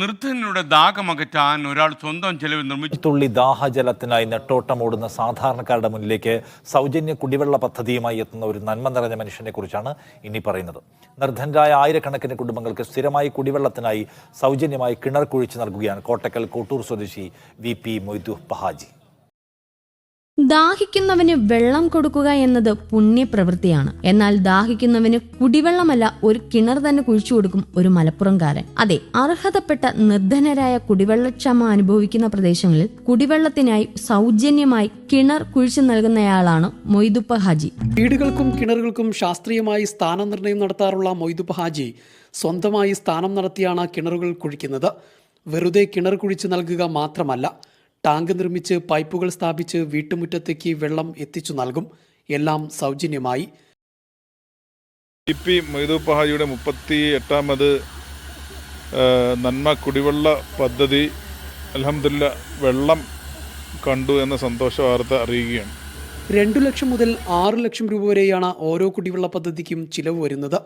നിർദ്ധനയുടെ ദാഹമകറ്റാൻ ഒരാൾ സ്വന്തം ചെലവിൽ നിർമ്മിച്ചു. തുള്ളി ദാഹജലത്തിനായി നെട്ടോട്ടമോടുന്ന സാധാരണക്കാരുടെ മുന്നിലേക്ക് സൗജന്യ കുടിവെള്ള പദ്ധതിയുമായി എത്തുന്ന ഒരു നന്മ നിറഞ്ഞ മനുഷ്യനെ കുറിച്ചാണ് ഇനി പറയുന്നത്. നിർധനരായ ആയിരക്കണക്കിന് കുടുംബങ്ങൾക്ക് സ്ഥിരമായി കുടിവെള്ളത്തിനായി സൗജന്യമായി കിണർ കുഴിച്ചു നൽകുകയാണ് കോട്ടക്കൽ കോട്ടൂർ സ്വദേശി വി പി മൊയ്തു പഹാജി ദാഹിക്കുന്നവന് വെള്ളം കൊടുക്കുക എന്നത് പുണ്യപ്രവൃത്തിയാണ്. എന്നാൽ ദാഹിക്കുന്നവന് കുടിവെള്ളമല്ല ഒരു കിണർ തന്നെ കുഴിച്ചു കൊടുക്കും ഒരു മലപ്പുറംകാരൻ. അതെ അർഹതപ്പെട്ട നിർദ്ധനരായ കുടിവെള്ളക്ഷമ അനുഭവിക്കുന്ന പ്രദേശങ്ങളിൽ കുടിവെള്ളത്തിനായി സൗജന്യമായി കിണർ കുഴിച്ചു നൽകുന്നയാളാണ് മൊയ്തുപ്പ ഹാജി. വീടുകൾക്കും കിണറുകൾക്കും ശാസ്ത്രീയമായി സ്ഥാനനിർണയം നടത്താറുള്ള മൊയ്തുപ്പ ഹാജി സ്വന്തമായി സ്ഥാനം നടത്തിയാണ് കിണറുകൾ കുഴിക്കുന്നത്. വെറുതെ കിണർ കുഴിച്ചു നൽകുക മാത്രമല്ല ടാങ്ക് നിർമ്മിച്ച് പൈപ്പുകൾ സ്ഥാപിച്ച് വീട്ടുമുറ്റത്തേക്ക് വെള്ളം എത്തിച്ചു നൽകും. എല്ലാം സൗജന്യമായി. ഇ പി മുപ്പത്തി എട്ടാമത് നന്മ കുടിവെള്ള പദ്ധതി. അലഹമില്ല വെള്ളം കണ്ടു എന്ന സന്തോഷ വാർത്ത അറിയുകയാണ്. രണ്ടു ലക്ഷം മുതൽ ആറ് ലക്ഷം രൂപ വരെയാണ് ഓരോ കുടിവെള്ള പദ്ധതിക്കും ചിലവ് വരുന്നത്.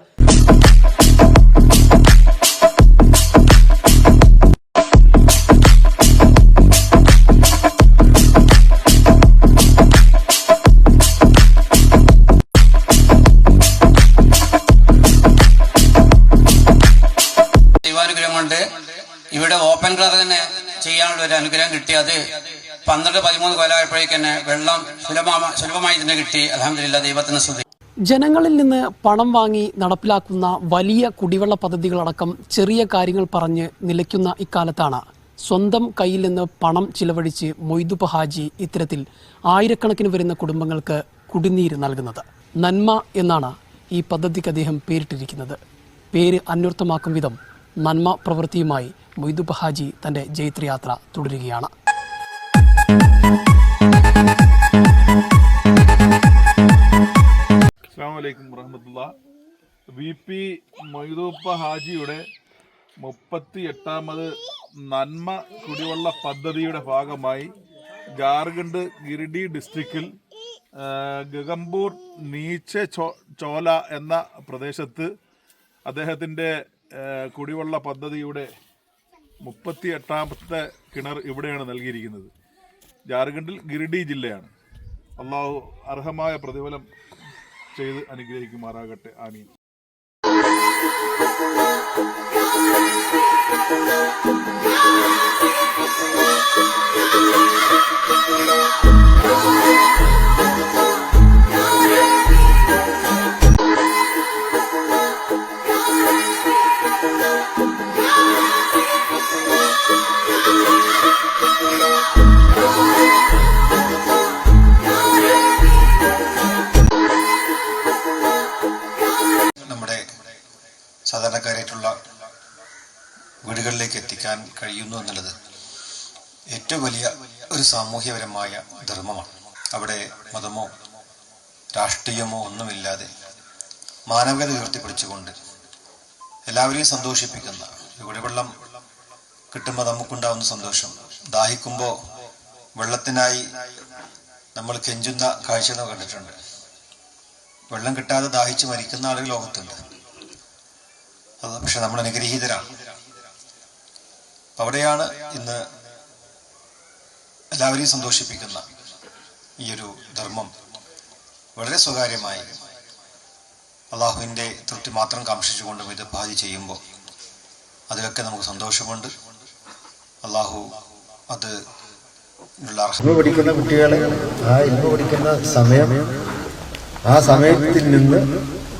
ഓപ്പൺ തന്നെ ചെയ്യാനുള്ള ഒരു അനുഗ്രഹം കിട്ടി. അത് പന്ത്രണ്ട് പതിമൂന്ന് കൊല്ലമായപ്പോഴേക്ക് തന്നെ വെള്ളം സുലഭമാ സുലഭമായി തന്നെ കിട്ടി. അലഹമില്ല ദൈവത്തിന് സ്തുതി. ജനങ്ങളിൽ നിന്ന് പണം വാങ്ങി നടപ്പിലാക്കുന്ന വലിയ കുടിവെള്ള പദ്ധതികളടക്കം ചെറിയ കാര്യങ്ങൾ പറഞ്ഞ് നിലയ്ക്കുന്ന ഇക്കാലത്താണ്. സ്വന്തം കയ്യിൽ നിന്ന് പണം ചിലവഴിച്ച് മൊയ്തുബ് ഹാജി ഇത്തരത്തിൽ ആയിരക്കണക്കിന് വരുന്ന കുടുംബങ്ങൾക്ക് കുടിനീര് നൽകുന്നത്. നന്മ എന്നാണ് ഈ പദ്ധതിക്ക് അദ്ദേഹം പേരിട്ടിരിക്കുന്നത്. പേര് അന്വർത്ഥമാക്കും വിധം നന്മ പ്രവൃത്തിയുമായി മൊയ്തുബ് ഹാജി തന്റെ ജൈത്രയാത്ര തുടരുകയാണ്. ഹാജിയുടെ മുപ്പത്തി എട്ടാമത് നന്മ കുടിവെള്ള പദ്ധതിയുടെ ഭാഗമായി ജാർഖണ്ഡ് ഗിരിഡി ഡിസ്ട്രിക്റ്റിൽ ഗഗംബൂർ നീച്ചെ ചോല എന്ന പ്രദേശത്ത് അദ്ദേഹത്തിന്റെ കുടിവെള്ള പദ്ധതിയുടെ മുപ്പത്തി എട്ടാമത്തെ കിണർ ഇവിടെയാണ് നൽകിയിരിക്കുന്നത്. ജാർഖണ്ഡിൽ ഗിരിഡി ജില്ലയാണ്. അള്ളാഹു അർഹമായ പ്രതിഫലം ചെയ്ത് അനുഗ്രഹിക്കുമാറാകട്ടെ. ആമീൻ. നമ്മുടെ വീടുകളിലേക്ക് എത്തിക്കാൻ കഴിയുന്നു എന്നുള്ളത് ഏറ്റവും വലിയ ഒരു സാമൂഹ്യപരമായ ധർമ്മമാണ്. അവിടെ മതമോ രാഷ്ട്രീയമോ ഒന്നുമില്ലാതെ മാനവികത ഉയർത്തിപ്പിടിച്ചുകൊണ്ട് എല്ലാവരെയും സന്തോഷിപ്പിക്കുന്ന കുടിവെള്ളം കിട്ടുമ്പോൾ നമുക്കുണ്ടാവുന്ന സന്തോഷം. ദാഹിക്കുമ്പോൾ വെള്ളത്തിനായി നമ്മൾ കെഞ്ചുന്ന കാഴ്ച കണ്ടിട്ടുണ്ട്. വെള്ളം കിട്ടാതെ ദാഹിച്ച് മരിക്കുന്ന ആളുകൾ ലോകത്തുണ്ട്. അത് പക്ഷെ നമ്മൾ അനുഗ്രഹീതരാണ്. അവിടെയാണ് ഇന്ന് എല്ലാവരെയും സന്തോഷിപ്പിക്കുന്ന ഈ ഒരു ധർമ്മം. വളരെ സ്വകാര്യമായി അള്ളാഹുവിന്റെ തൃപ്തി മാത്രം കാംക്ഷിച്ചുകൊണ്ട് ഇത് ഭാതി ചെയ്യുമ്പോൾ അതിലൊക്കെ നമുക്ക് സന്തോഷമുണ്ട്. അള്ളാഹു അത് ഇൽമ പഠിക്കുന്ന കുട്ടികളെ ആ ഇൽമ പഠിക്കുന്ന സമയം ആ സമയത്തിൽ നിന്ന്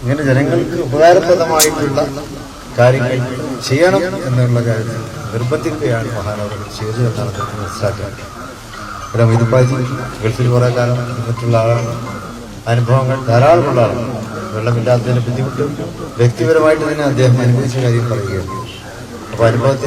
ഇങ്ങനെ ജനങ്ങൾക്ക് ഉപകാരപ്രദമായിട്ടുള്ള കാര്യങ്ങൾ ചെയ്യണം എന്നുള്ള കാര്യം നിർബന്ധിക്കുകയാണ് മഹാനവർ ചെയ്തു എന്നാണ് നമുക്ക് മനസ്സിലാക്കുന്നത്. അദ്ദേഹം മൊയ്തുപ്പാജി ഗൾഫിൽ കുറേ കാലം നിന്നിട്ടുള്ള ആളാണ്. അനുഭവങ്ങൾ ധാരാളമുള്ള ആളാണ്. വെള്ളമില്ലാത്തതിന് ബുദ്ധിമുട്ടും വ്യക്തിപരമായിട്ട് തന്നെ അദ്ദേഹം അനുഭവിച്ച കാര്യം പറയുകയാണ്. അപ്പോൾ അനുഭവത്തിൽ